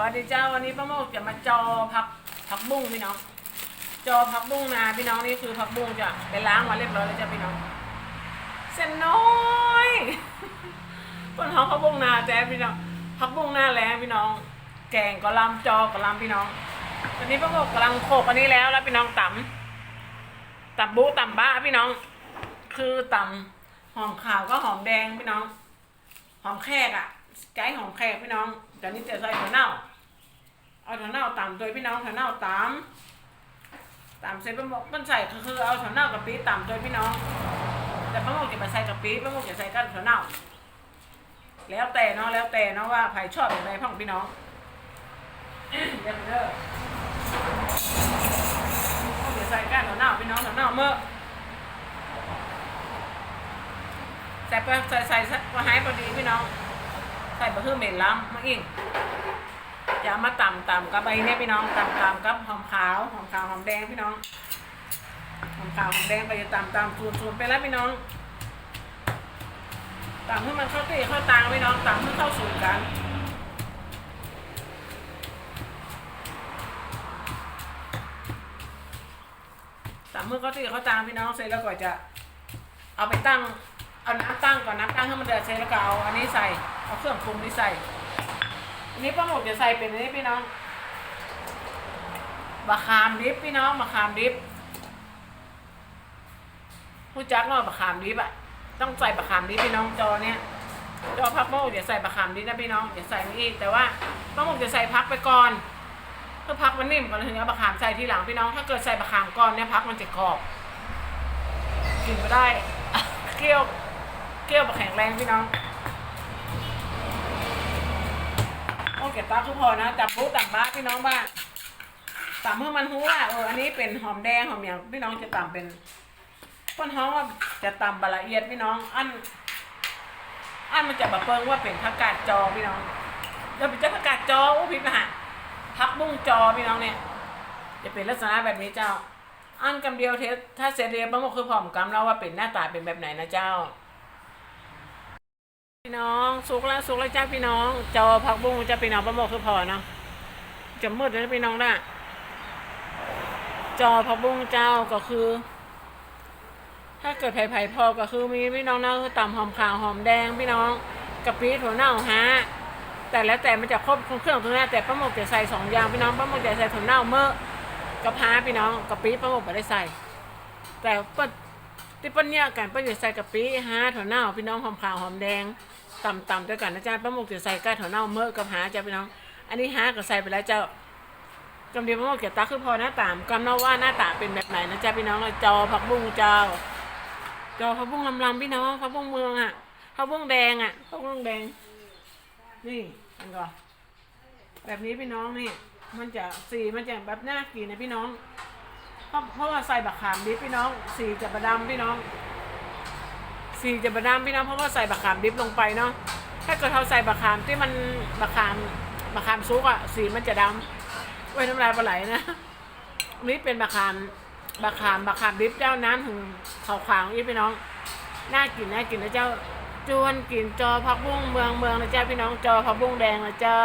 วัสดีเจ้าวันนี้ป้าโมกจะมาจอผักผักบุ้งพี่น้อง จอผักบุ้งนาพี่น้องนี่คือผักบุ้งจะไปล้างมาเรียบร้อยแล้วจ้ะพี่น้องเส้นน้อยต้นหอมผักบุ้งนาแจ๊พี่น้องผักบุ้งหน้าแล้งพี่น้อง แกงกะลำจอกะลำพี่น้องตอนนี้ป้าโมกกำลังโขกอันนี้แล้วแล้วพี่น้องตำตำบุตำบ้าพี่น้อง คือตำหอมขาวก็หอมแดงพี่น้อง หอมแขกอะ ไก่หอมแขกพี่น้องเดี๋ยวนี้จะใส่ถั่วเน่า เอาถั่วเน่าตำโดยพี่น้องถั่วเน่าตำตำเสร็จป้าหมกมันใส่คือเอาถั่วเน่ากับปี๊ตำโดยพี่น้อง แต่ป้าหมกจะมาใส่กับปี๊ป้าหมกจะใส่กับถั่วเน่า แล้วแต่เนาะแล้วแต่เนาะว่าใครชอบแบบไหนพ่องพี่น้องเดี๋ยวเด้อป้าหมกจะใส่กับถั่วเน่าพี่น้องถั่วเน่าเมื่อใส่ไปใส่ใส่สักว่าให้พอดีพี่น้อง ใส่บะฮึ่มเหม็นล้ำมาอีกจะมาตำตำกับไอ้เนี่ยพี่น้องตำตำกับหอมขาวหอมขาวหอมแดงพี่น้องหอมขาวหอมแดงไปจะตำตำสูตรสูตรไปแล้วพี่น้องตำให้มันเข้าตีเข้าตางพี่น้องตำให้เข้าสูตรกันตำให้เข้าตีเข้าตางพี่น้องเสร็จแล้วก็จะเอาไปตั้งเอาน้ำตั้งก่อนน้ำตั้งให้มันเดือดเสร็จแล้วก็เอาอันนี้ใส่ เอาเครื่องปรุงนี้ใส่อันนี้ป้าหมกจะใส่เป็นนี้พี่น้องมะขามดิบพี่น้องมะขามดิบผู้จักเนาะมะขามดิบอะต้องใส่มะขามดิบพี่น้องจอเนี้ยจอพักป้าหมกจะใส่มะขามดิบนะพี่น้องอย่าใส่ไม่แต่ว่าป้าหมกจะใส่พักไปก่อนเพื่อพักมันนิ่มก่อนถึงเอามะขามใส่ทีหลังพี่น้อง ถ้าเกิดใส่มะขามก่อนเนี่ยพักมันจะกรอบกินไม่ได้เกี้ยวเกี้ยวแข็งแรงพี่น้อง โอเคตาคือพอนะจับรู้ตับบ้านพี่น้องบ้างตำเพื่อมันหูว่าเอออันนี้เป็นหอมแดงหอมอย่างพี่น้องจะตำเป็นต้นหอมว่าจะตำบะละเอียดพี่น้อง อัน อันมันจะบะเปิงว่าเป็นผักกาดจอพี่น้องเดี๋ยวเป็นเจ้าผักกาดจออู้พี่นะฮะผักบุ้งจอพี่น้องเนี่ย จะเป็นลักษณะแบบนี้เจ้า อันกำเดียวเทสถ้าเสร็จเรียบบ้างก็คือพร้อมกำแล้วว่าเป็นหน้าตาเป็นแบบไหนนะเจ้า พี่น้องสุกแล้วสุกแล้วจ้าพี่น้องจอผักบุ้งจะพี่น้องประโมกคือพอเนาะจะมืดเลยนะพี่น้องนะจอผักบุ้งเจ้าก็คือ ถ้าเกิดไผ่ไผ่พอก็คือมีพี่น้องนะคือตำหอมขาวหอมแดงพี่น้องกะปิถั่วเน่าฮะแต่แล้วแต่มันจะครบเครื่องทุกอย่างแต่ป้าหมกจะใส่สองอย่างพี่น้องป้าหมกจะใส่ถั่วเน่าเมื่อกระพร้าพี่น้องกะปิป้าหมกไม่ได้ใส่ แต่ป้าที่ป้นเนี่ยกันป้าจะใส่กะปิฮะถั่วเน่าพี่น้องหอมขาวหอมแดง ต่ำๆด้วยกันนะจ๊ะป้าหมกจะใส่ก้าถั่วเน่าเมื่อกับหาจ้ะพี่น้อง อันนี้ฮะก็ใส่ไปแล้วเจ้ากำเดียวป้าหมกเก็บตาคือพอหน้าตามกำเนาว่าหน้าตาเป็นแบบไหนนะจ๊ะพี่น้องจอผักบุ้งเจ้า จอผักบุ้งลำๆพี่น้องผักบุ้งเมืองอะผักบุ้งแดงอะผักบุ้งแดง นี่มันก็แบบนี้พี่น้องนี่มันจะสีมันจะแบบน่ากินนะพี่น้องเพราะเพราะว่าใส่บักขามดิพี่น้อง สีจะประดำพี่น้อง สีจะประดำพี่น้องเพราะว่าใส่บักขามดิบลงไปเนาะถ้าเกิดเราใส่บักขามที่มันบักขามบักขามซุกอะสีมันจะดำไว้น้ำลายปลาไหลนะนี่เป็นบักขามบักขามบักขามดิบเจ้าน้ำถึงขาวขาวนี่พี่น้องน่ากินน่ากินนะเจ้าจวนกินจอผักบุ้งเมืองเมืองนะเจ้าพี่น้องจอผักบุ้งแดงนะเจ้า